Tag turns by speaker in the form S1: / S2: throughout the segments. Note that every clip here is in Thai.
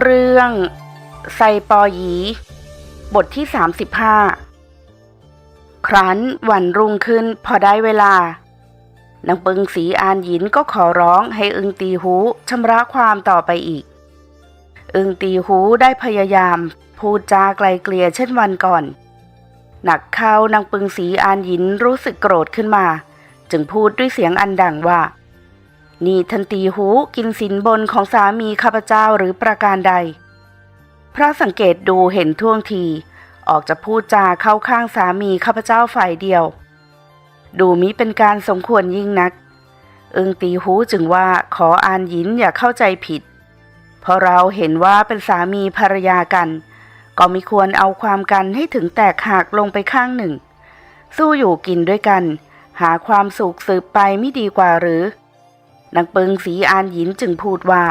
S1: เรื่องไซปอหยี บทที่ 35 ครั้นวันรุ่งขึ้นพอได้เวลานางปึงสีอานหยินก็ขอร้องให้อึงตีหูชำระความต่อไปอีก อึงตีหูได้พยายาม พูดจาไกลเกลี่ยเช่นวันก่อน หนักเข้านางปึงสีอานหยินรู้สึกโกรธขึ้นมา จึงพูดด้วยเสียงอันดังว่า นี่ทันตีหูกินสินบนของสามีข้าพเจ้าหรือประการใดเพราะสังเกตดูเห็นท่วงที ออกจะพูดจาเข้าข้างสามีข้าพเจ้าฝ่ายเดียว ดูมิเป็นการสมควรยิ่งนัก อึงตีหูจึงว่าขออานยินอย่าเข้าใจผิด เพราะเราเห็นว่าเป็นสามีภรรยากัน ก็ม่ควรเอาความกันให้ถึงแตกหักลงไปข้างหนึ่ง สู้อยู่กินด้วยกัน หาความสุขสืบไปไม่ดีกว่าหรือ นางเปิงสีอานหยินจึงพูดว่า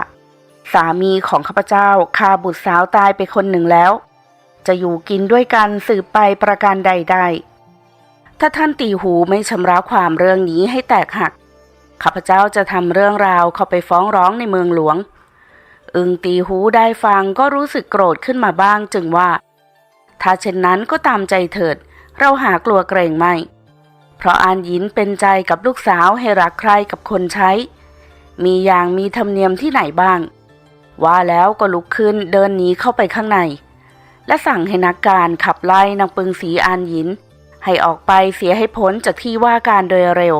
S1: สามีของข้าพเจ้าฆ่าบุตรสาวตายไปคนหนึ่งแล้ว จะอยู่กินด้วยกันสืบไปประการใดได้ถ้าท่านตีหูไม่ชำระความเรื่องนี้ให้แตกหักข้าพเจ้าจะทำเรื่องราวเข้าไปฟ้องร้องในเมืองหลวง อึงตีหูได้ฟังก็รู้สึกโกรธขึ้นมาบ้างจึงว่า ถ้าเช่นนั้นก็ตามใจเถิด เราหากลัวเกรงไม่ เพราะอานยินเป็นใจกับลูกสาวให้รักใครกับคนใช้ มีอย่างมีธรรมเนียมที่ไหนบ้าง ว่าแล้วก็ลุกขึ้นเดินหนีเข้าไปข้างใน และสั่งให้นักการขับไล่นางปึงสีอานหยิน ให้ออกไปเสียให้พ้นจากที่ว่าการโดยเร็ว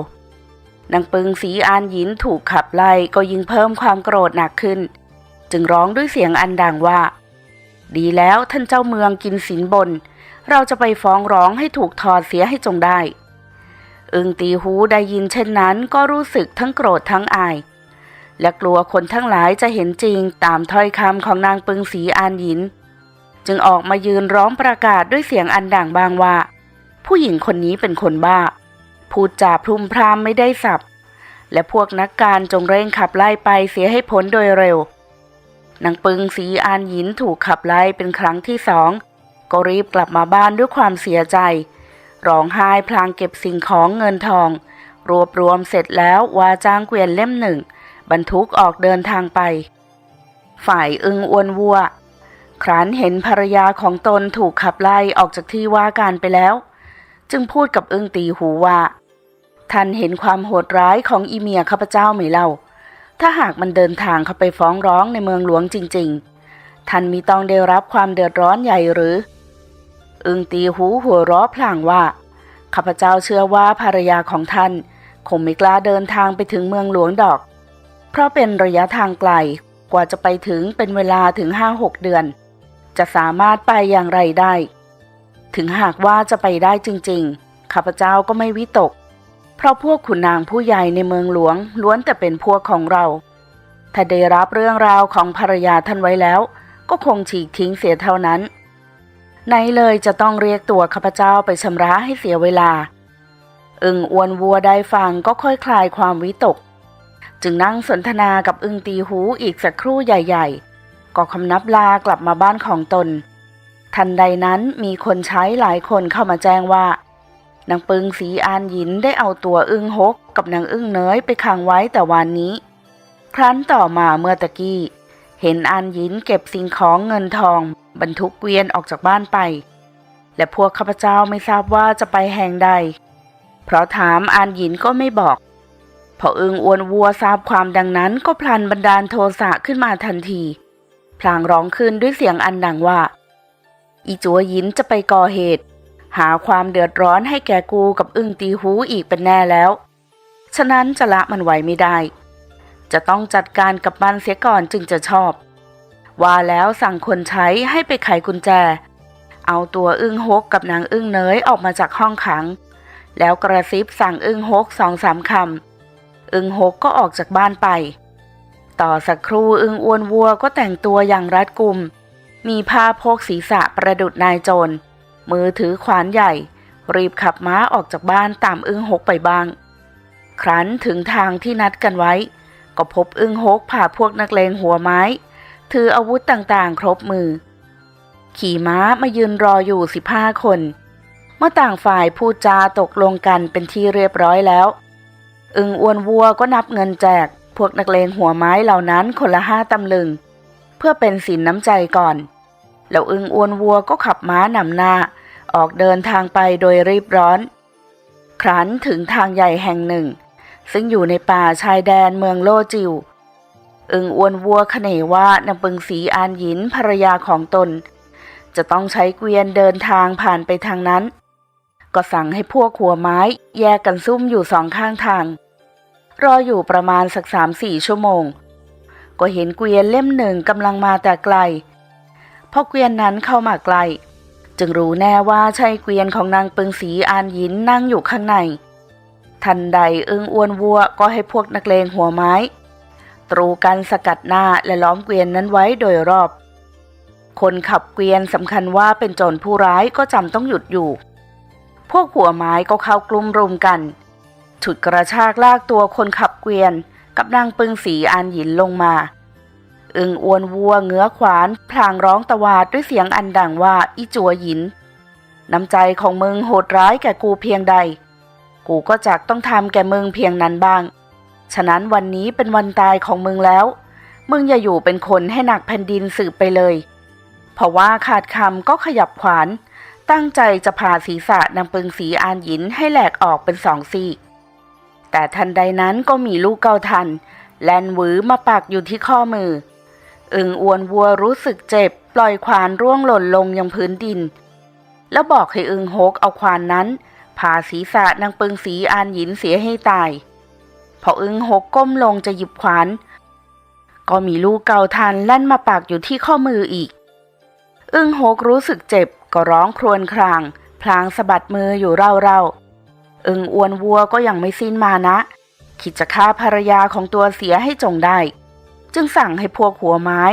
S1: นางปึงสีอานหยินถูกขับไล่ก็ยิ่งเพิ่มความโกรธหนักขึ้น จึงร้องด้วยเสียงอันดังว่า ดีแล้วท่านเจ้าเมืองกินสินบน เราจะไปฟ้องร้องให้ถูกถอดเสียให้จงได้ อึงตีหูได้ยินเช่นนั้นก็รู้สึกทั้งโกรธทั้งอาย และกลัวคนทั้งหลายจะเห็นจริงตามถ้อยคำของนางปึงสีอานหยิน จึงออกมายืนร้องประกาศด้วยเสียงอันดังบางว่า ผู้หญิงคนนี้เป็นคนบ้า พูดจาพรุมพรามไม่ได้สับ และพวกนักการจงเร่งขับไล่ไปเสียให้พ้นโดยเร็วนางปึงสีอานหยินถูกขับไล่เป็นครั้งที่สองก็รีบกลับมาบ้านด้วยความเสียใจร้องไห้พลางเก็บสิ่งของเงินทอง รวบรวมเสร็จแล้ววาจ้างเกวียนเล่มหนึ่ง บรรทุกออกเดินทางไป ฝ่ายอึงอวนวัว ครั้นเห็นภรรยาของตนถูกขับไล่ออกจากที่ว่าการไปแล้ว จึงพูดกับอึงตีหูว่า ท่านเห็นความโหดร้ายของอีเมียข้าพเจ้าไหมเล่า ถ้าหากมันเดินทางเข้าไปฟ้องร้องในเมืองหลวงจริง ๆ ท่านมีต้องได้รับความเดือดร้อนใหญ่หรือ อึงตีหูหัวราะพลางว่าข้าพเจ้าเชื่อว่าภรรยาของท่าน คงไม่กล้าเดินทางไปถึงเมืองหลวงดอก เพราะเป็นระยะทางไกลกว่าจะไปถึงเป็นเวลาถึงห้าหกเดือน จะสามารถไปอย่างไรได้ ถึงหากว่าจะไปได้จริงๆ ข้าพเจ้าก็ไม่วิตก เพราะพวกขุนนางผู้ใหญ่ในเมืองหลวงล้วนแต่เป็นพวกของเรา ถ้าได้รับเรื่องราวของภรรยาท่านไว้แล้ว ก็คงฉีกทิ้งเสียเท่านั้นไหนเลยจะต้องเรียกตัวข้าพเจ้าไปชำระให้เสียเวลา อึงอวนวัวได้ฟังก็ค่อยคลายความวิตก จึงนั่งสนทนากับอึงตีหูอีกสักครู่ใหญ่ ๆ ก็คำนับลากลับมาบ้านของตน ทันใดนั้นมีคนใช้หลายคนเข้ามาแจ้งว่านางปึงสีอานหยินได้เอาตัวอึงฮกกับนางอึ้งเนยไปขังไว้แต่วันนี้ ครั้นต่อมาเมื่อตะกี้ เห็นอานหยินเก็บสิ่งของเงินทอง บรรทุกเกวียนออกจากบ้านไป และพวกข้าพเจ้าไม่ทราบว่าจะไปแห่งใด เพราะถามอานหยินก็ไม่บอก พออึงอวนวัวทราบความดังนั้นก็พลันบันดาลโทสะขึ้นมาทันที พลางร้องขึ้นด้วยเสียงอันดังว่า อีจัวยินจะไปก่อเหตุ หาความเดือดร้อนให้แก่กูกับอึงตีหูอีกเป็นแน่แล้ว ฉะนั้นจะละมันไว้ไม่ได้ จะต้องจัดการกับมันเสียก่อนจึงจะชอบ ว่าแล้วสั่งคนใช้ให้ไปไขกุญแจ เอาตัวอึ้งฮกกับนางอึ้งเนยออกมาจากห้องขัง แล้วกระซิบสั่งอึ้งฮกสองสามคำ อึงฮกก็ออกจากบ้านไป ต่อสักครู่อึงอ้วนวัวก็แต่งตัวอย่างรัดกุม มีผ้าโพกศีรษะประดุดนายโจร มือถือขวานใหญ่ รีบขับม้าออกจากบ้านตามอึงฮกไปบ้าง ครั้นถึงทางที่นัดกันไว้ ก็พบอึงฮกพาพวกนักเลงหัวไม้ ถืออาวุธต่างๆ ครบมือ ขี่ม้ามายืนรออยู่สิบห้าคนเมื่อต่างฝ่ายพูดจาตกลงกันเป็นที่เรียบร้อยแล้ว อึงอ้วนวัวก็นับเงินแจก พวกนักเลงหัวไม้เหล่านั้นคนละห้าตำลึงพพื่อเป็นสินน้ำใจก่อน แล้วอึงอ้วนวัวก็ขับม้านำหน้า ออกเดินทางไปโดยรีบร้อน ครั้นถึงทางใหญ่แห่งหนึ่ง ซึ่งอยู่ในป่าชายแดนเมืองโลจิว อึงอ้วนวัวขเนว่านางปึงสีอานหยินภรรยาของตน จะต้องใช้เกวียนเดินทางผ่านไปทางนั้น ก็สั่งให้พวกหัวไม้แยกกันซุ่มอยู่สองข้างทาง รออยู่ประมาณสักสามสี่ชั่วโมง ก็เห็นเกวียนเล่มหนึ่งกำลังมาแต่ไกลพอเกวียนนั้นเข้ามาใกล จึงรู้แน่ว่าใช่เกวียนของนางปึงสีอานยินนั่งอยู่ข้างใน ทันใดอึงอ้วนวัวก็ให้พวกนักเลงหัวไม้ ตรูกันสกัดหน้าและล้อมเกวียนนั้นไว้โดยรอบ คนขับเกวียนสำคัญว่าเป็นโจรผู้ร้ายก็จำต้องหยุดอยู่ พวกหัวไม้ก็เข้ากลุ่มรุมกันฉุดกระชากลากตัวคนขับเกวียนกับนางปึงสีอานหยินลงมา อึงอวนวัวเงื้อขวาน พลางร้องตะวาดด้วยเสียงอันดังว่าอีจัวหยิน น้ำใจของมึงโหดร้ายแก่กูเพียงใด กูก็จักต้องทำแก่มึงเพียงนั้นบ้าง ฉะนั้นวันนี้เป็นวันตายของมึงแล้ว มึงอย่าอยู่เป็นคนให้หนักแผ่นดินสืบไปเลย เพราะว่าขาดคำก็ขยับขวาน ตั้งใจจะผ่าศีรษะนางปึงสีอานหยินให้แหลกออกเป็นสองซีก แต่ทันใดนั้นก็มีลูกเกาทัน แลนหวือมาปักอยู่ที่ข้อมือ อึงอวนวัวรู้สึกเจ็บ ปล่อยควานร่วงหล่นลงยังพื้นดิน แล้วบอกให้อึงโฮกเอาควานนั้นผ่าศีรษะนางปึงสีอานหยินเสียให้ตาย พออึงหกก้มลงจะหยิบขวาน ก็มีลูกเกาทันแล่นมาปักอยู่ที่ข้อมืออีก อึงหกรู้สึกเจ็บ ก็ร้องครวญคราง พลางสะบัดมืออยู่เร่าๆอึงอวนวัวก็ยังไม่สิ้นมานะ คิดจะฆ่าภรรยาของตัวเสียให้จงได้ จึงสั่งให้พวกหัวไม้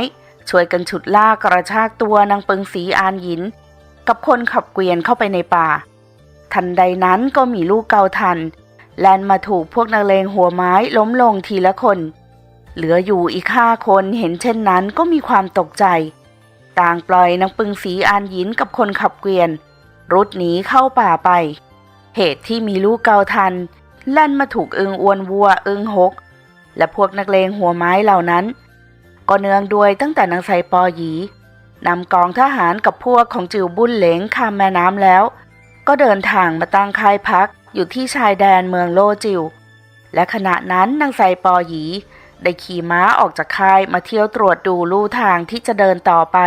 S1: ช่วยกันฉุดลากกระชากตัวนางปึงสีอานหยิน กับคนขับเกวียนเข้าไปในป่า ทันใดนั้นก็มีลูกเกาทัน แลนมาถูกพวกนักเลงหัวไม้ล้มลงทีละคน เหลืออยู่อีกห้าคนเห็นเช่นนั้นก็มีความตกใจ ต่างปล่อยนางปึงสีอานหยินกับคนขับเกวียน รุดหนีเข้าป่าไป เหตุที่มีลูกเกาทันแล่นมาถูกอึงอวนวัวอึงหก และพวกนักเลงหัวไม้เหล่านั้น ก็เนืองด้วยตั้งแต่นางไซปอหยีนำกองทหารกับพวกของจิวบุญเหลงข้ามแม่น้ำแล้ว ก็เดินทางมาตั้งค่ายพักอยู่ที่ชายแดนเมืองโลจิว และขณะนั้นนางไซปอหยี ได้ขี่ม้าออกจากค่ายมาเที่ยวตรวจดูลู่ทางที่จะเดินต่อไป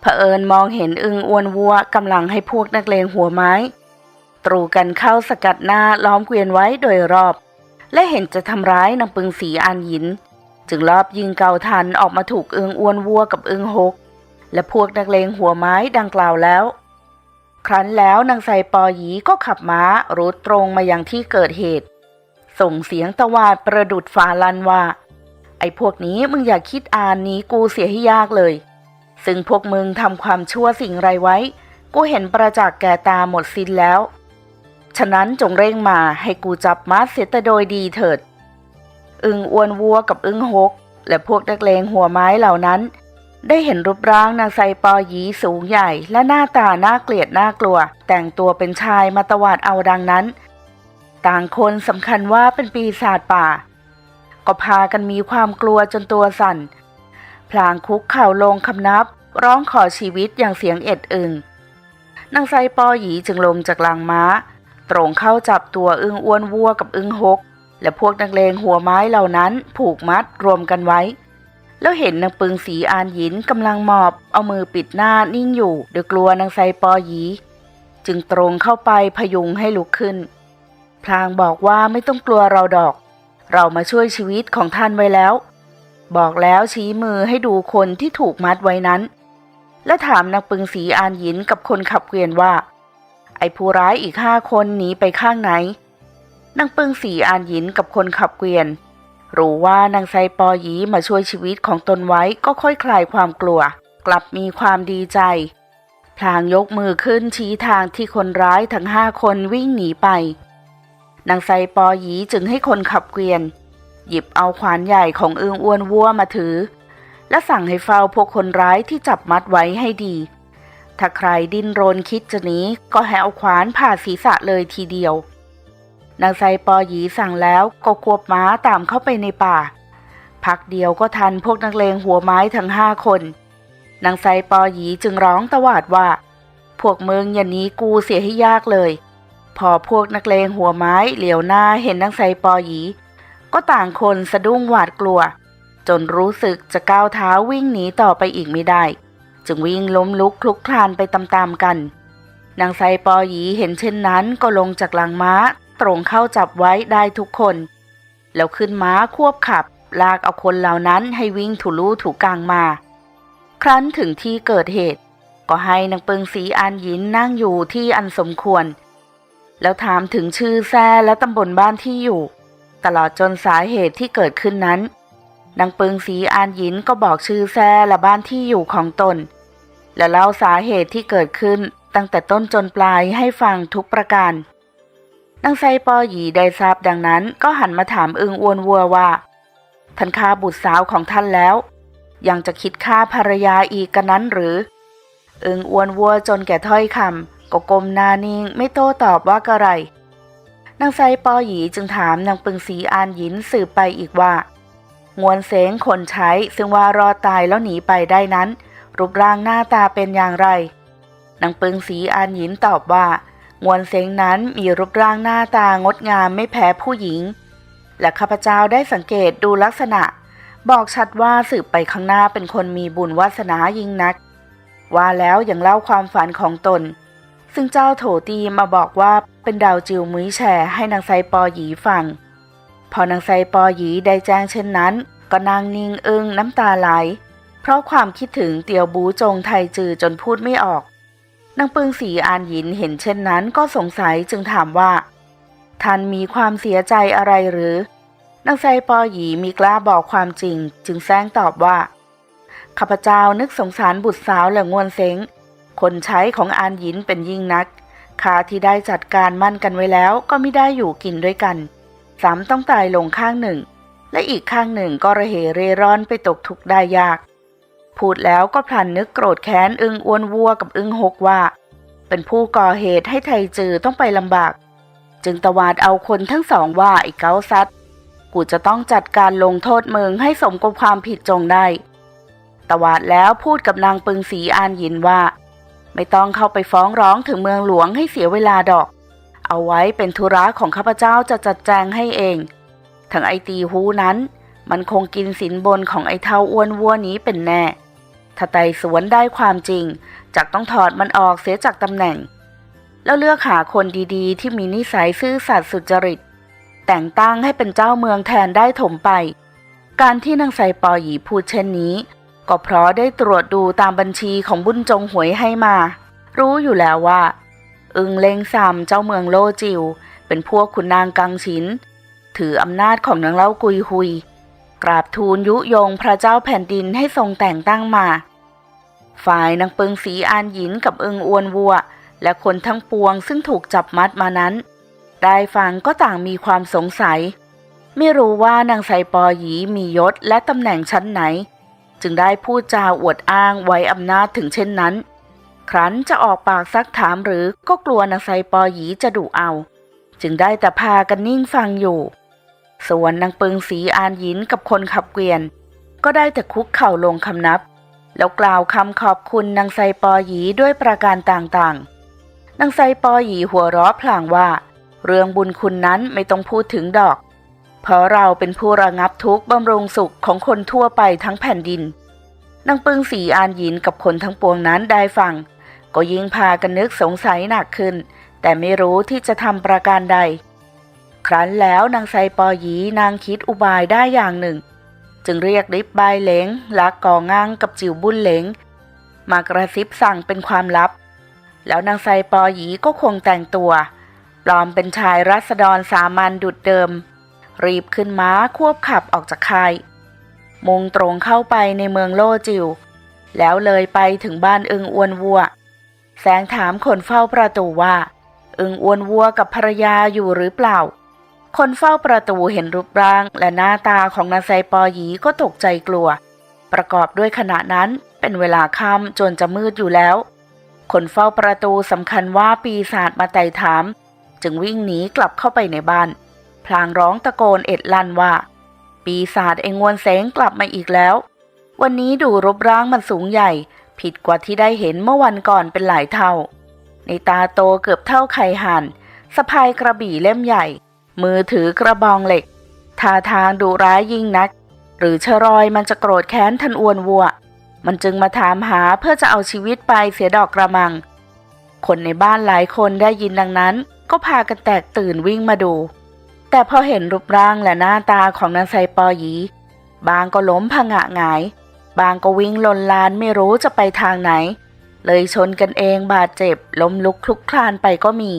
S1: เผอิญมองเห็นอึงอวนวัวกำลังให้พวกนักเลงหัวไม้ ตรูกันเข้าสกัดหน้าล้อมเกวียนไว้โดยรอบ และเห็นจะทำร้ายนางปึงสีอานหยิน จึงรอบยิงเกาทันออกมาถูกอึงอวนวัวกับอึงหก และพวกนักเลงหัวไม้ดังกล่าวแล้ว ครั้นแล้วนางไซปอหยีก็ขับม้ารุดตรงมายังที่เกิดเหตุ ส่งเสียงตะวาดประดุดฟ้าลันว่า ไอ้พวกนี้มึงอย่าคิดอ่านหนี้กูเสียให้ยากเลย ซึ่งพวกมึงทำความชั่วสิ่งไรไว้ กูเห็นประจักษ์แก่ตาหมดสิ้นแล้ว ฉะนั้นจงเร่งมาให้กูจับมัดเสียแต่โดยดีเถิด อึงอวนวัวกับอึงหก และพวกนักเลงหัวไม้เหล่านั้น ได้เห็นรูปร่างนางไซปอหยีสูงใหญ่ และหน้าตาน่าเกลียดน่ากลัว แต่งตัวเป็นชายมาตวาดเอาดังนั้น ต่างคนสำคัญว่าเป็นปีศาจป่า ก็พากันมีความกลัวจนตัวสั่น พลางคุกเข่าลงคำนับ ร้องขอชีวิตอย่างเสียงเอ็ดอึงนางไซปอหยีจึงลงจากลางม้า ตรงเข้าจับตัวอึงอ้วนวัวกับอึงหก และพวกนักเลงหัวไม้เหล่านั้นผูกมัดรวมกันไว้ แล้วเห็นนางปึงสีอานหินกำลังหมอบ เอามือปิดหน้านิ่งอยู่โดยกลัวนางไซปอหยี จึงตรงเข้าไปพยุงให้ลุกขึ้น ลางบอกว่าไม่ต้องกลัวเราดอก เรามาช่วยชีวิตของท่านไว้แล้ว บอกแล้วชี้มือให้ดูคนที่ถูกมัดไว้นั้น และถามนางปึงสีอานหยินกับคนขับเกวียนว่า ไอ้ผู้ร้ายอีกห้าคนหนีไปข้างไหนนางปึงสีอานหยินกับคนขับเกวียน รู้ว่านางไซปอยีมาช่วยชีวิตของตนไว้ก็ค่อยคลายความกลัว กลับมีความดีใจพลางยกมือขึ้นชี้ทางที่คนร้ายทั้งห้าคนวิ่งหนีไป นางไซปอหยีจึงให้คนขับเกวียน หยิบเอาขวานใหญ่ของอึงอ้วนวัวมาถือ และสั่งให้เฝ้าพวกคนร้ายที่จับมัดไว้ให้ดี ถ้าใครดิ้นรนคิดจะหนีก็ให้เอาขวานผ่าศีรษะเลยทีเดียวนางไซปอหยีสั่งแล้วก็ควบม้าตามเข้าไปในป่า พักเดียวก็ทันพวกนักเลงหัวไม้ทั้งห้าคนนางไซปอหยีจึงร้องตวาดว่า พวกเมึงอย่าหนีกูเสียให้ยากเลย พอพวกนักเลงหัวไม้เหลียวหน้าเห็นนางไซปอหยี ก็ต่างคนสะดุ้งหวาดกลัว จนรู้สึกจะก้าวเท้าวิ่งหนีต่อไปอีกไม่ได้ จึงวิ่งล้มลุกคลุกคลานไปตามๆกัน นางไซปอหยีเห็นเช่นนั้นก็ลงจากหลังม้าตรงเข้าจับไว้ได้ทุกคน แล้วขึ้นม้าควบขับ ลากเอาคนเหล่านั้นให้วิ่งถูลู่ถูกลางมา ครั้นถึงที่เกิดเหตุ ก็ให้นางเปิงสีอานหยินนั่งอยู่ที่อันสมควร แล้วถามถึงชื่อแซ่และตำบลบ้านที่อยู่ ตลอดจนสาเหตุที่เกิดขึ้นนั้นนางปิงสีอานยินก็บอกชื่อแซ่และบ้านที่อยู่ของตน และเล่าสาเหตุที่เกิดขึ้นตั้งแต่ต้นจนปลายให้ฟังทุกประการนางไซปอหยีได้ทราบดังนั้นก็หันมาถามอึงอวนวัวว่าท่านฆ่าบุตรสาวของท่านแล้ว ยังจะคิดฆ่าภรรยาอีกกันนั้นหรือ อึงอวนวัวจนแก่ถ้อยคำ ก็กลมหนานิ่งไม่โต้ตอบว่ากระไรนางไซปอหยีจึงถามนางปึงสีอานหยินสืบไปอีกว่างวนเสงคนใช้ซึ่งว่ารอตายแล้วหนีไปได้นั้น รูปร่างหน้าตาเป็นอย่างไรนางปึงสีอานหยินตอบว่างวนเสงนั้นมีรูปร่างหน้าตางดงามไม่แพ้ผู้หญิง และข้าพเจ้าได้สังเกตดูลักษณะ บอกชัดว่าสืบไปข้างหน้าเป็นคนมีบุญวาสนายิ่งนัก ว่าแล้วยังเล่าความฝันของตน ซึ่งเจ้าโถตีมาบอกว่าเป็นดาวจิวมุ้ยแฉให้นางไซปอหยีฟัง พอนางไซปอหยีได้แจ้งเช่นนั้น ก็นางนิ่งอึ้งน้ำตาไหล เพราะความคิดถึงเตียวบูจงไทยจือจนพูดไม่ออก นางปึงสีอานหยินเห็นเช่นนั้นก็สงสัยจึงถามว่า ท่านมีความเสียใจอะไรหรือนางไซปอหยีมีกล้าบอกความจริง จึงแซงตอบว่าข้าพเจ้านึกสงสารบุตรสาวและงวนเซ้ง คนใช้ของอานหยินเป็นยิ่งนักข้าที่ได้จัดการมั่นกันไว้แล้วก็ไม่ได้อยู่กินด้วยกันสามต้องตายลงข้างหนึ่ง และอีกข้างหนึ่งก็ระเหเร่ร่อนไปตกทุกข์ได้ยาก พูดแล้วก็พลันนึกโกรธแค้นอึงอ้วนวัวกับอึงหกว่า เป็นผู้ก่อเหตุให้ไทจือต้องไปลำบาก จึงตวาดเอาคนทั้งสองว่าไอ้เก้าซัดกูจะต้องจัดการลงโทษมึงให้สมกับความผิดจงได้ ตวาดแล้วพูดกับนางปึงสีอานยินว่า ไม่ต้องเข้าไปฟ้องร้องถึงเมืองหลวงให้เสียเวลาดอก เอาไว้เป็นธุระของข้าพเจ้าจะจัดแจงให้เอง ทั้งไอตีหูนั้น มันคงกินสินบนของไอเท่าอ้วนวัวนี้เป็นแน่ ถ้าไต่สวนได้ความจริงจักต้องถอดมันออกเสียจากตำแหน่ง แล้วเลือกหาคนดีๆ ที่มีนิสัยซื่อสัตย์สุจริต แต่งตั้งให้เป็นเจ้าเมืองแทนได้ถมไป การที่นางไซปอหยีพูดเช่นนี้ ก็เพราะได้ตรวจดูตามบัญชีของบุญจงหวยให้มา รู้อยู่แล้วว่า อึงเลงซามเจ้าเมืองโลจิว เป็นพวกขุนนางกังฉิน ถืออำนาจของนางเล่ากุยหุย กราบทูลยุยงพระเจ้าแผ่นดินให้ทรงแต่งตั้งมา ฝ่ายนางเปิงสีอานหยินกับอึงอวนวัว และคนทั้งปวงซึ่งถูกจับมัดมานั้น ได้ฟังก็ต่างมีความสงสัย ไม่รู้ว่านางไซปอหยีมียศและตำแหน่งชั้นไหน จึงได้พูดจาอวดอ้างไว้อำนาจถึงเช่นนั้น ครั้นจะออกปากซักถามหรือก็กลัวนางไซปอหยีจะดุเอา จึงได้แต่พากันนิ่งฟังอยู่ ส่วนนางปิงสีอานยินกับคนขับเกวียน ก็ได้แต่คุกเข่าลงคำนับ แล้วกล่าวคำขอบคุณนางไซปอหยีด้วยประการต่างๆนางไซปอหยีหัวเราะพลางว่า เรื่องบุญคุณนั้นไม่ต้องพูดถึงดอก เพราะเราเป็นผู้ระงับทุกข์บำรุงสุขของคนทั่วไปทั้งแผ่นดินนางปึงสีอานหยินกับคนทั้งปวงนั้นได้ฟัง ก็ยิ่งพากันนึกสงสัยหนักขึ้น แต่ไม่รู้ที่จะทำประการใด ครั้นแล้วนางไซปอหยีนางคิดอุบายได้อย่างหนึ่ง จึงเรียกริบบายเหลงและกองง้างกับจิวบุญเหลงมากระซิบสั่งเป็นความลับ แล้วนางไซปอหยีก็คงแต่งตัว ปลอมเป็นชายรัษฎรสามัญดุดเดิม รีบขึ้นม้าควบขับออกจากค่ายมุ่งตรงเข้าไปในเมืองโลจิว แล้วเลยไปถึงบ้านอึงอวนวัว แสงถามคนเฝ้าประตูว่า อึงอวนวัวกับภรรยาอยู่หรือเปล่า คนเฝ้าประตูเห็นรูปร่างและหน้าตาของนางไซปอหยีก็ตกใจกลัว ประกอบด้วยขณะนั้นเป็นเวลาค่ำจนจะมืดอยู่แล้ว คนเฝ้าประตูสำคัญว่าปีศาจมาไต่ถาม จึงวิ่งหนีกลับเข้าไปในบ้าน พลางร้องตะโกนเอ็ดลั่นว่า ปีศาจไอ้งวนเสงกลับมาอีกแล้ว วันนี้ดูรูปร่างมันสูงใหญ่ ผิดกว่าที่ได้เห็นเมื่อวันก่อนเป็นหลายเท่า ในตาโตเกือบเท่าไข่ห่นสะพายกระบี่เล่มใหญ่ มือถือกระบองเหล็กท่าทางดุร้ายยิ่งนัก หรือเชรอยมันจะโกรธแค้นทันอวนวัว มันจึงมาถามหาเพื่อจะเอาชีวิตไปเสียดอกกระมัง คนในบ้านหลายคนได้ยินดังนั้น ก็พากันแตกตื่นวิ่งมาดู แต่พอเห็นรูปร่างและหน้าตาของนางไซปอหยี บางก็ล้มผงะหงาย บางก็วิ่งลนลานไม่รู้จะไปทางไหน เลยชนกันเองบาดเจ็บล้มลุกคลุกคลานไปก็มี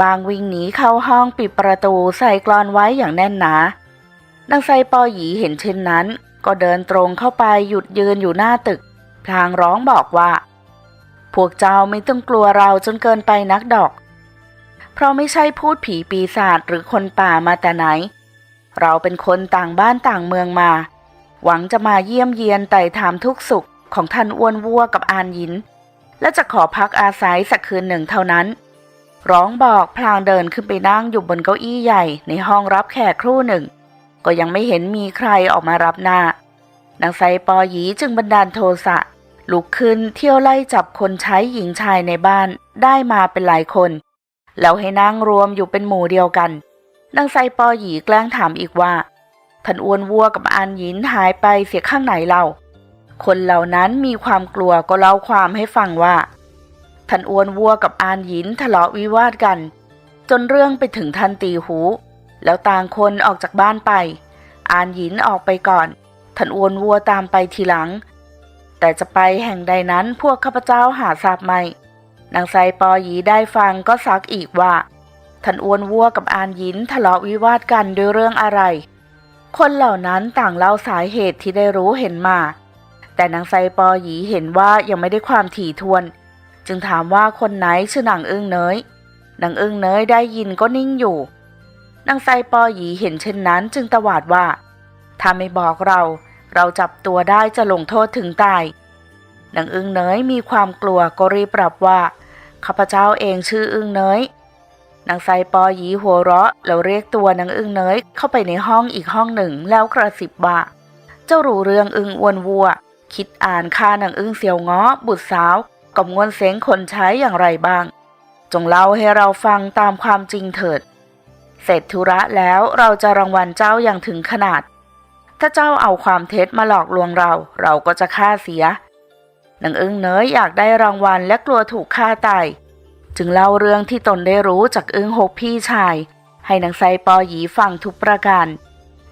S1: บางวิ่งหนีเข้าห้องปิดประตูใส่กลอนไว้อย่างแน่นหนานางไซปอหยีเห็นเช่นนั้น ก็เดินตรงเข้าไปหยุดยืนอยู่หน้าตึก พลางร้องบอกว่า พวกเจ้าไม่ต้องกลัวเราจนเกินไปนักดอก เพราะไม่ใช่พูดผีปีศาจหรือคนป่ามาแต่ไหน เราเป็นคนต่างบ้านต่างเมืองมา หวังจะมาเยี่ยมเยียนไต่ถามทุกสุขของท่านอ้วนวัวกับอานหยิน และจะขอพักอาศัยสักคืนหนึ่งเท่านั้น ร้องบอกพลางเดินขึ้นไปนั่งอยู่บนเก้าอี้ใหญ่ในห้องรับแขกครู่หนึ่ง ก็ยังไม่เห็นมีใครออกมารับหน้านางไซปอหยีจึงบันดาลโทสะลุกขึ้นเที่ยวไล่จับคนใช้หญิงชายในบ้านได้มาเป็นหลายคน แล้วให้นั่งรวมอยู่เป็นหมู่เดียวกัน นางไซปอหยีแกล้งถามอีกว่าท่านอ้วนวัวกับอานหยินหายไปเสียข้างไหนเรา คนเหล่านั้นมีความกลัวก็เล่าความให้ฟังว่าท่านอ้วนวัวกับอานหยินทะเลาะวิวาทกัน จนเรื่องไปถึงท่านตีหู แล้วต่างคนออกจากบ้านไป อานหยินออกไปก่อนท่านอ้วนวัวตามไปทีหลัง แต่จะไปแห่งใดนั้นพวกข้าพเจ้าหาทราบไม่ นางไซปอหยีได้ฟังก็ซักอีกว่าท่านอ้วนวัวกับอานหยินทะเลาะวิวาทกันด้วยเรื่องอะไร คนเหล่านั้นต่างเล่าสาเหตุที่ได้รู้เห็นมา แต่นางไซปอหยีเห็นว่ายังไม่ได้ความถี่ทวน จึงถามว่าคนไหนชื่อนางอึ้งเนยนางอึ้งเนยได้ยินก็นิ่งอยู่นางไซปอหยีเห็นเช่นนั้นจึงตวาดว่า ถ้าไม่บอกเรา เราจับตัวได้จะลงโทษถึงตายนางอึ้งเนยมีความกลัวก็รีบปรับว่า ข้าพเจ้าเองชื่ออึ้งเนยนางไซปอหยีหัวเราะแล้วเรียกตัวนางอึ้งเนยเข้าไปในห้องอีกห้องหนึ่งแล้วกระสิบว่าเจ้ารู้เรื่องอึ้งอ้วนวัว คิดอ่านค่านางอึ้งเสียวง้อ บุตรสาวกับงวนเสงคนใช้อย่างไรบ้าง จงเล่าให้เราฟังตามความจริงเถิด เสร็จธุระแล้วเราจะรางวัลเจ้าอย่างถึงขนาด ถ้าเจ้าเอาความเท็จมาหลอกลวงเรา เราก็จะฆ่าเสีย นางอึ้งเนยอยากได้รางวัลและกลัวถูกฆ่าตายจึงเล่าเรื่องที่ตนได้รู้จากอึ้งหกพี่ชาย ให้นางไซปอหยีฟังทุกประการ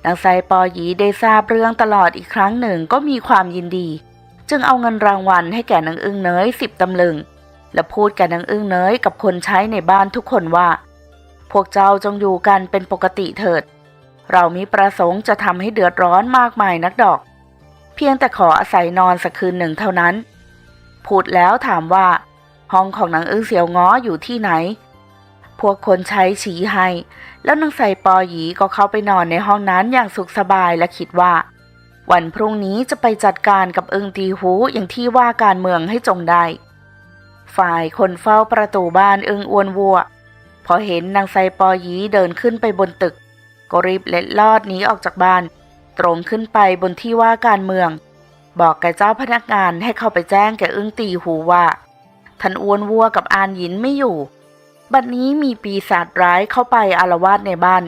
S1: นางไซปอหยีได้ทราบเรื่องตลอดอีกครั้งหนึ่งก็มีความยินดี จึงเอาเงินรางวัลให้แก่นางอึ้งเนยสิบตำลึง และพูดกับนางอึ้งเนยกับคนใช้ในบ้านทุกคนว่า พวกเจ้าจงอยู่กันเป็นปกติเถิด เรามีประสงค์จะทำให้เดือดร้อนมากมายนักดอก เพียงแต่ขออาศัยนอนสักคืนหนึ่งเท่านั้น พูดแล้วถามว่า ห้องของนางเอึ้งเสียวง้ออยู่ที่ไหน พวกคนใช้ชี้ให้ แล้วนางใส่ปอหยีก็เข้าไปนอนในห้องนั้นอย่างสุขสบายและคิดว่า วันพรุ่งนี้จะไปจัดการกับเอึงตีหูอย่างที่ว่าการเมืองให้จงได้ ฝ่ายคนเฝ้าประตูบ้านเอึงอวนวัว พอเห็นนางไซปอยีเดินขึ้นไปบนตึก ก็รีบเล็ดลอดหนีออกจากบ้าน ตรงขึ้นไปบนที่ว่าการเมือง บอกแกเจ้าพนักงานให้เข้าไปแจ้งแกอึ้งตีหูว่าท่านอ้วนวัวกับอานหยินไม่อยู่ บัดนี้มีปีศาจร้ายเข้าไปอารวาสในบ้าน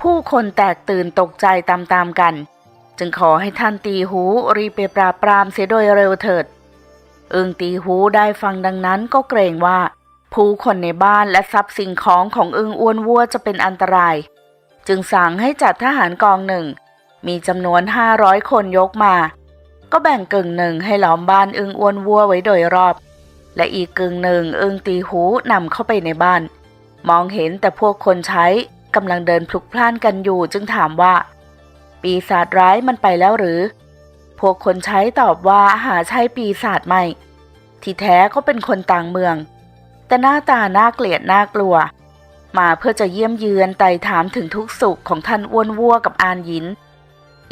S1: ผู้คนแตกตื่นตกใจตามๆกัน จึงขอให้ท่านตีหูรีไปปราบปรามเสียโดยเร็วเถิดอึงตีหูได้ฟังดังนั้นก็เกรงว่า ผู้คนในบ้านและทรัพย์สิ่งของของอึงอ้วนวัวจะเป็นอันตราย จึงสั่งให้จัดทหารกองหนึ่ง มีจำนวนห้าร้อยคนยกมา ก็แบ่งกึ่งหนึ่งให้ล้อมบ้านอึงอ้วนวัวไว้โดยรอบ และอีกกึ่งหนึ่งอึงตีหูนำเข้าไปในบ้าน มองเห็นแต่พวกคนใช้กำลังเดินพลุกพล่านกันอยู่จึงถามว่า ปีศาจร้ายมันไปแล้วหรือ พวกคนใช้ตอบว่าหาใช่ปีศาจไม่ ที่แท้ก็เป็นคนต่างเมือง แต่หน้าตาน่าเกลียดน่ากลัว มาเพื่อจะเยี่ยมเยือนไต่ถามถึงทุกสุขของท่านอ้วนวัวกับอานหยิน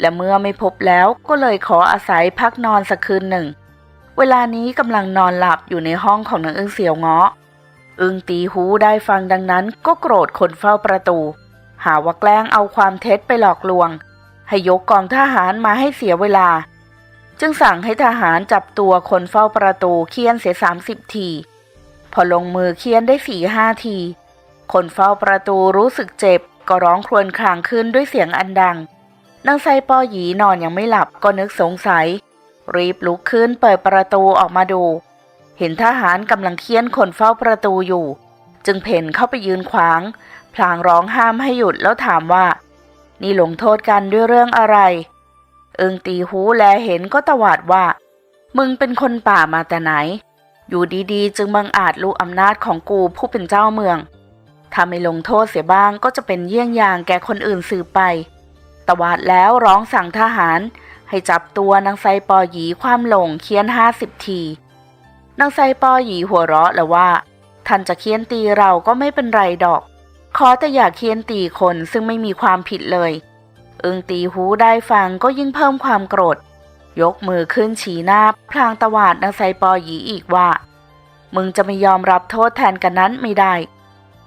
S1: และเมื่อไม่พบแล้วก็เลยขออาศัยพักนอนสักคืนหนึ่ง เวลานี้กำลังนอนหลับอยู่ในห้องของนางอึ้งเสียวเงาะ อึ้งตีหูได้ฟังดังนั้นก็โกรธคนเฝ้าประตู หาว่าแกล้งเอาความเท็จไปหลอกลวง ให้ยกกองทหารมาให้เสียเวลา จึงสั่งให้ทหารจับตัวคนเฝ้าประตูเคี่ยนเสียสามสิบที พอลงมือเคี่ยนได้สี่ห้าที คนเฝ้าประตูรู้สึกเจ็บก็ร้องครวญครางขึ้นด้วยเสียงอันดัง นางไซปอหยีนอนยังไม่หลับก็นึกสงสัย รีบลุกขึ้นเปิดประตูออกมาดู เห็นทหารกำลังเคี่ยนคนเฝ้าประตูอยู่ จึงเพ่นเข้าไปยืนขวาง พลางร้องห้ามให้หยุดแล้วถามว่า นี่ลงโทษกันด้วยเรื่องอะไร เอิงตีหูแลเห็นก็ตวาดว่า มึงเป็นคนป่ามาแต่ไหน อยู่ดีๆ จึงบังอาจรู้อำนาจของกูผู้เป็นเจ้าเมืองถ้าไม่ลงโทษเสียบ้างก็จะเป็นเยี่ยงอย่างแก่คนอื่นสืบไป วาดแล้วร้องสั่งทหาร ให้จับตัวนางไซปอหยีความลงเคียนห้าสิบที นางไซปอหยีหัวเราะแล้วว่า ท่านจะเคียนตีเราก็ไม่เป็นไรดอก ขอแต่อย่าเคียนตีคนซึ่งไม่มีความผิดเลยเอิงตีหูได้ฟังก็ยิ่งเพิ่มความโกรธ ยกมือขึ้นชี้หน้าพลางตวาดนางไซปอหยีอีกว่า มึงจะไม่ยอมรับโทษแทนกันนั้นไม่ได้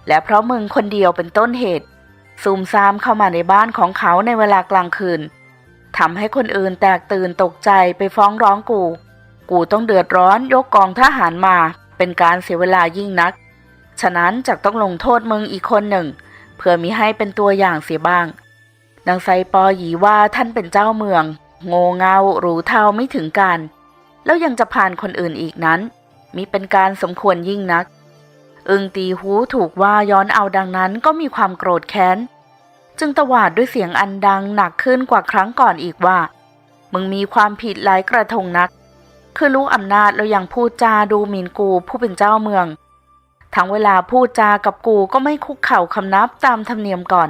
S1: และเพราะมึงคนเดียวเป็นต้นเหตุ ซุ่มซามเข้ามาในบ้านของเขาในเวลากลางคืนทำให้คนอื่นแตกตื่นตกใจไปฟ้องร้องกู กูต้องเดือดร้อนยกกองทหารมา เป็นการเสียเวลายิ่งนัก ฉะนั้นจะต้องลงโทษมึงอีกคนหนึ่ง เพื่อมิให้เป็นตัวอย่างเสียบ้างนางไซปอหยีว่าท่านเป็นเจ้าเมือง โงเงารู้เท่าไม่ถึงการ แล้วยังจะผ่านคนอื่นอีกนั้น มิเป็นการสมควรยิ่งนัก อึงตีหูถูกว่าย้อนเอาดังนั้นก็มีความโกรธแค้น จึงตวาดด้วยเสียงอันดังหนักขึ้นกว่าครั้งก่อนอีกว่า มึงมีความผิดหลายกระทงนัก คือรู้อำนาจแล้วยังพูดจาดูหมิ่นกูผู้เป็นเจ้าเมือง ทั้งเวลาพูดจากับกูก็ไม่คุกเข่าคำนับตามธรรมเนียมก่อน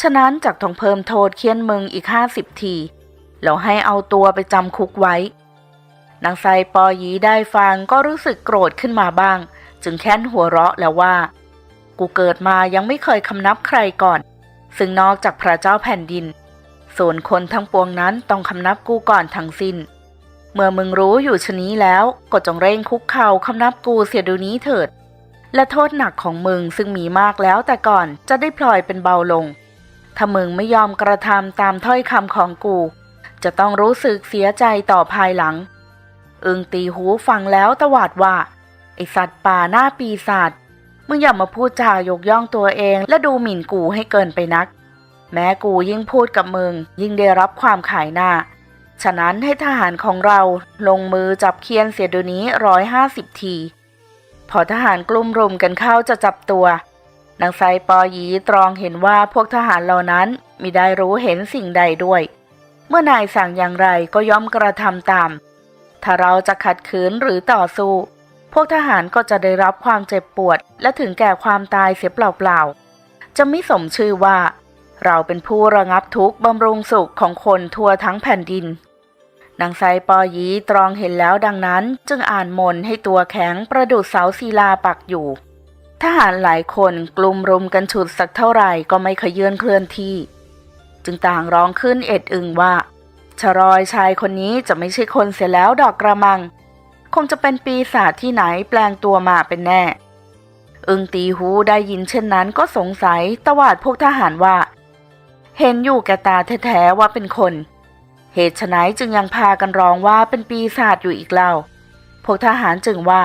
S1: ฉะนั้นจากต้องเพิ่มโทษเคียนมึงอีกห้าสิบทีแล้วให้เอาตัวไปจำคุกไว้นางไซปอยีได้ฟังก็รู้สึกโกรธขึ้นมาบ้าง จึงแค้นหัวเราะแล้วว่า กูเกิดมายังไม่เคยคำนับใครก่อน ซึ่งนอกจากพระเจ้าแผ่นดิน ส่วนคนทั้งปวงนั้นต้องคำนับกูก่อนทั้งสิ้น เมื่อมึงรู้อยู่ชะนี้แล้วก็จงเร่งคุกเข่าคำนับกูเสียดูนี้เถิด และโทษหนักของมึงซึ่งมีมากแล้วแต่ก่อนจะได้พลอยเป็นเบาลง ถ้ามึงไม่ยอมกระทำตามถ้อยคำของกู จะต้องรู้สึกเสียใจต่อภายหลัง อึงตีหูฟังแล้วตวาดว่า ไอสัตว์ป่าหน้าปีศาจมึงอย่ามาพูดจายกย่องตัวเอง และดูหมิ่นกูให้เกินไปนัก แม้กูยิ่งพูดกับมึง ยิ่งได้รับความขายหน้า ฉะนั้นให้ทหารของเราลงมือจับเคียนเสียดี๋ยวนี้ร้อยห้าสิบที พอทหารกลุ่มรุมกันเข้าจะจับตัวนางไซปอยีตรองเห็นว่าพวกทหารเหล่านั้นมิได้รู้เห็นสิ่งใดด้วย เมื่อนายสั่งอย่างไรก็ย่อมกระทำตาม ถ้าเราจะขัดขืนหรือต่อสู้ พวกทหารก็จะได้รับความเจ็บปวด และถึงแก่ความตายเสียเปล่าๆ จะไม่สมชื่อว่า เราเป็นผู้ระงับทุกข์บำรุงสุขของคนทั่วทั้งแผ่นดินนางไซปอยีตรองเห็นแล้วดังนั้นจึงอ่านมนให้ตัวแข็งประดุดเสาศิลาปักอยู่ ทหารหลายคนกลุ่มรุมกันฉุดสักเท่าไหร่ก็ไม่ขยื่นเคลื่อนที่ จึงต่างร้องขึ้นเอ็ดอึงว่าชรอยชายคนนี้จะไม่ใช่คนเสียแล้วดอกกระมัง คงจะเป็นปีศาจที่ไหนแปลงตัวมาเป็นแน่ อึงตีหูได้ยินเช่นนั้นก็สงสัยตวาดพวกทหารว่า เห็นอยู่แกตาแท้ๆว่าเป็นคน เหตุไฉนจึงยังพากันร้องว่าเป็นปีศาจอยู่อีกเล่า พวกทหารจึงว่า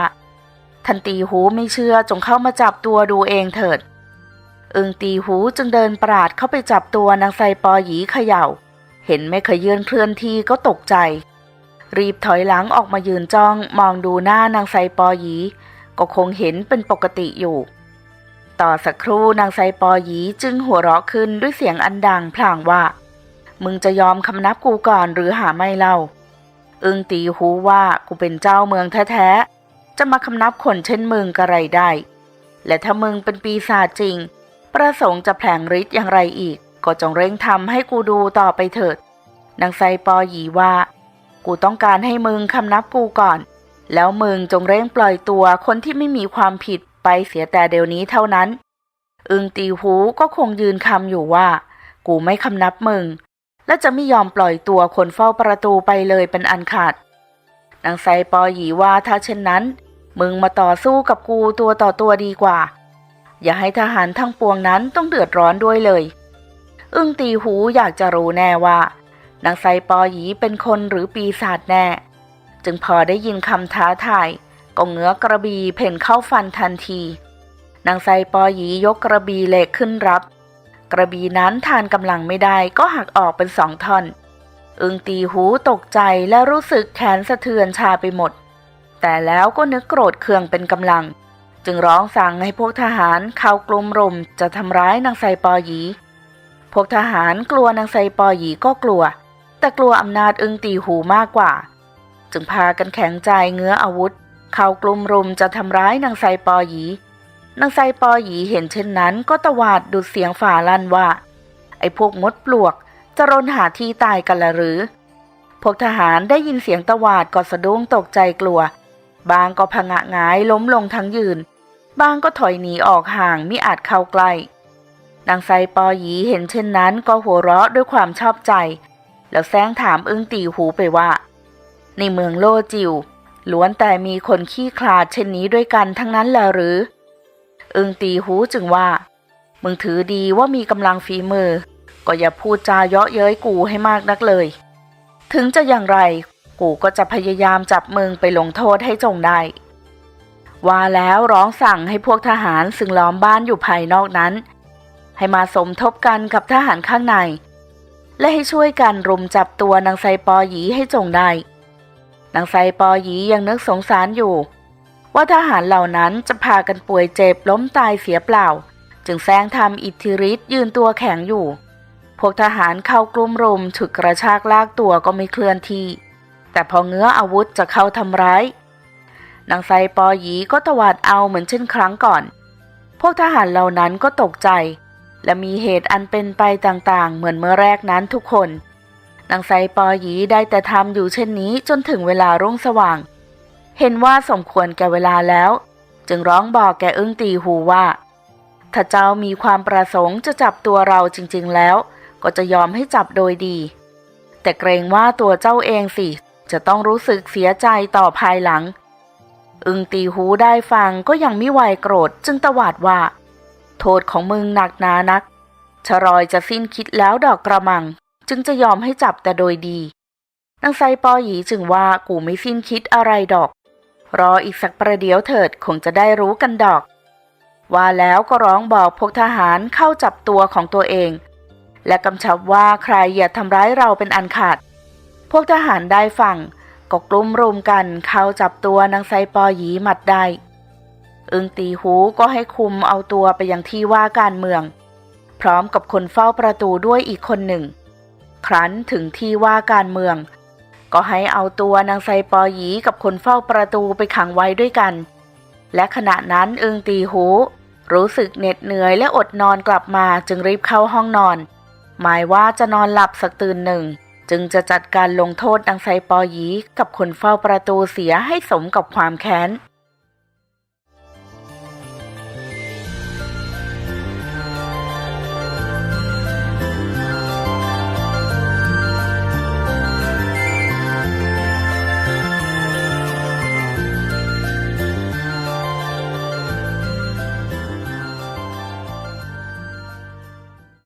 S1: ทันตีหูไม่เชื่อจงเข้ามาจับตัวดูเองเถิด อึงตีหูจึงเดินปราดเข้าไปจับตัวนางไซปอหยีเขย่า เห็นไม่เคยเยื่นเคลื่อนที่ก็ตกใจ รีบถอยหลังออกมายืนจ้องมองดูหน้านางไซปอหยี ก็คงเห็นเป็นปกติอยู่ ต่อสักครู่นางไซปอหยีจึงหัวเราะขึ้นด้วยเสียงอันดังพลางว่า มึงจะยอมคำนับกูก่อนหรือหาไม่เล่า อึงตีหูว่ากูเป็นเจ้าเมืองแท้ๆ จะมาคำนับคนเช่นมึงกระไรได้ และถ้ามึงเป็นปีศาจจริง ประสงค์จะแผลงฤทธิ์อย่างไรอีก ก็จงเร่งทำให้กูดูต่อไปเถิดนางไซปอหยีว่า กูต้องการให้มึงคำนับกูก่อน แล้วมึงจงเร่งปล่อยตัวคนที่ไม่มีความผิดไปเสียแต่เดี๋ยวนี้เท่านั้น อึงตีหูก็คงยืนคำอยู่ว่า กูไม่คำนับมึง และจะไม่ยอมปล่อยตัวคนเฝ้าประตูไปเลยเป็นอันขาดนางไซปอหยีว่าถ้าเช่นนั้น มึงมาต่อสู้กับกูตัวต่อตัวดีกว่า อย่าให้ทหารทั้งปวงนั้นต้องเดือดร้อนด้วยเลยออึ้งตีหูอยากจะรู้แน่ว่า นางไซปอหยีเป็นคนหรือปีศาจแน่ จึงพอได้ยินคำท้าทายก็เงื้อกระบีเพ่นเข้าฟันทันที นางไซปอหยียกกระบีเหล็กขึ้นรับ กระบีนั้นทานกำลังไม่ได้ก็หักออกเป็นสองท่อน อึงตีหูตกใจและรู้สึกแขนสะเทือนชาไปหมด แต่แล้วก็นึกโกรธเคืองเป็นกำลัง จึงร้องสั่งให้พวกทหารเข้ากลุ่มรุมจะทำร้ายนางไซปอหยีพวกทหารกลัวนางไซปอหยีก็กลัว แต่กลัวอำนาจอึ้งตีหูมากกว่า จึงพากันแข็งใจเงื้ออาวุธ เข้ากลุ่มรุมจะทำร้ายนางไซปอหยีนางไซปอหยีเห็นเช่นนั้นก็ตวาดดูดเสียงฝ่าลั่นว่า ไอ้พวกมดปลวกจะรนหาที่ตายกันละหรือ พวกทหารได้ยินเสียงตวาดก็สะดุ้งตกใจกลัว บางก็ผงะงายล้มลงทั้งยืน บางก็ถอยหนีออกห่างมิอาจเข้าใกล้นางไซปอหยีเห็นเช่นนั้นก็หัวเราะด้วยความชอบใจ แล้วแซงถามอึ้งตีหูไปว่า ในเมืองโลจิวล้วนแต่มีคนขี้คลาดเช่นนี้ด้วยกันทั้งนั้นและหรือ อึ้งตีหูจึงว่า มึงถือดีว่ามีกำลังฝีมือ ก็อย่าพูดจาเยาะเย้ยกูให้มากนักเลย ถึงจะอย่างไร กูก็จะพยายามจับมึงไปลงโทษให้จงได้ว่าแล้วร้องสั่งให้พวกทหารซึ่งล้อมบ้านอยู่ภายนอกนั้น ให้มาสมทบกันกับทหารข้างใน และให้ช่วยกันรุมจับตัวนางไซปอหยีให้จงได้ นางไซปอหยียังนึกสงสารอยู่ ว่าทหารเหล่านั้นจะพากันป่วยเจ็บล้มตายเสียเปล่า จึงแซงทำอิทธิฤทธิ์ยืนตัวแข็งอยู่ พวกทหารเข้ากลุ่มรุมฉุดกระชากลากตัวก็ไม่เคลื่อนที่ แต่พอเงื้ออาวุธจะเข้าทำร้ายนางไซปอหยีก็ตวาดเอาเหมือนเช่นครั้งก่อน พวกทหารเหล่านั้นก็ตกใจ และมีเหตุอันเป็นไปต่างๆ เหมือนเมื่อแรกนั้นทุกคน นางไซปอหยีได้แต่ทำอยู่เช่นนี้จนถึงเวลารุ่งสว่าง เห็นว่าสมควรแก่เวลาแล้ว จึงร้องบอกแกอึ้งตีหูว่า ถ้าเจ้ามีความประสงค์จะจับตัวเราจริงๆแล้ว ก็จะยอมให้จับโดยดี แต่เกรงว่าตัวเจ้าเองสิ จะต้องรู้สึกเสียใจต่อภายหลัง อึงตีหูได้ฟังก็ยังไม่ไหวโกรธจึงตวาดว่า โทษของมึงหนักหนานัก ชรอยจะสิ้นคิดแล้วดอกกระมัง จึงจะยอมให้จับแต่โดยดี นางไซปอหยีจึงว่ากูไม่สิ้นคิดอะไรดอก รออีกสักประเดี๋ยวเถิดคงจะได้รู้กันดอก ว่าแล้วก็ร้องบอกพวกทหารเข้าจับตัวของตัวเอง และกำชับว่าใครอย่าทำร้ายเราเป็นอันขาด พวกทหารได้ฟังก็กลุ่มรุมกันเข้าจับตัวนางไซปอหยีหมัดได้ อึงตีหูก็ให้คุมเอาตัวไปยังที่ว่าการเมือง พร้อมกับคนเฝ้าประตูด้วยอีกคนหนึ่ง ครั้นถึงที่ว่าการเมือง ก็ให้เอาตัวนางไซปอหยีกับคนเฝ้าประตูไปขังไว้ด้วยกัน และขณะนั้นอึงตีหู รู้สึกเหน็ดเหนื่อยและอดนอนกลับมาจึงรีบเข้าห้องนอน หมายว่าจะนอนหลับสักตื่นหนึ่งจึงจะจัดการลงโทษนางไซปอหยีกับคนเฝ้าประตูเสียให้สมกับความแค้น